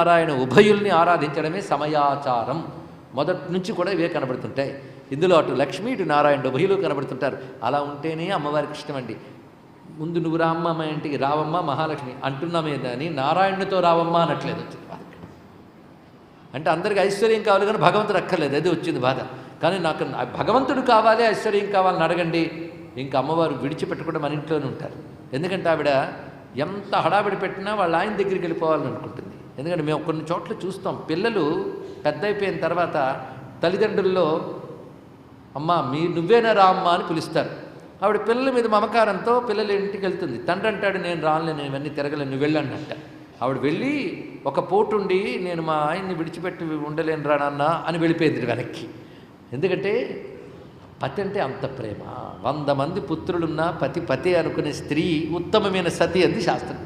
నారాయణ ఉభయుల్ని ఆరాధించడమే సమయాచారం. మొదటి నుంచి కూడా ఇవే కనబడుతుంటాయి. ఇందులో అటు లక్ష్మి ఇటు నారాయణ ఉభయులు కనబడుతుంటారు. అలా ఉంటేనే అమ్మవారికి ఇష్టమండి ముందు నువ్వు రామ్మ మా ఇంటికి రావమ్మ మహాలక్ష్మి అంటున్నామే కానీ నారాయణుడితో రావమ్మ అనట్లేదు వచ్చింది బాధ. అంటే అందరికి ఐశ్వర్యం కావాలి కానీ భగవంతుడు అక్కర్లేదు అది వచ్చింది బాధ. కానీ నాకు భగవంతుడు కావాలి ఐశ్వర్యం కావాలని అడగండి. ఇంకా అమ్మవారు విడిచిపెట్టకుండా మన ఇంట్లోనే ఉంటారు. ఎందుకంటే ఆవిడ ఎంత హడావిడి పెట్టినా వాళ్ళ ఆయన దగ్గరికి వెళ్ళిపోవాలని అనుకుంటుంది. ఎందుకంటే మేము కొన్ని చోట్ల చూస్తాం. పిల్లలు పెద్ద అయిపోయిన తర్వాత తల్లిదండ్రుల్లో అమ్మ మీ నువ్వేనా రా అమ్మ అని పిలుస్తారు. ఆవిడ పిల్లల మీద మమకారంతో పిల్లల ఇంటికి వెళ్తుంది. తండ్రి అంటాడు నేను రానులే నేను ఇవన్నీ తిరగలేను నువ్వు వెళ్ళానంట ఆవిడ వెళ్ళి ఒక పోటుండి నేను మా ఆయన్ని విడిచిపెట్టి ఉండలేను రా అని వెళ్ళిపోయింది వెనక్కి. ఎందుకంటే పతి అంటే అంత ప్రేమ. వంద మంది పుత్రులున్నా పతి పతి అనుకునే స్త్రీ ఉత్తమమైన సతి అంది శాస్త్రం.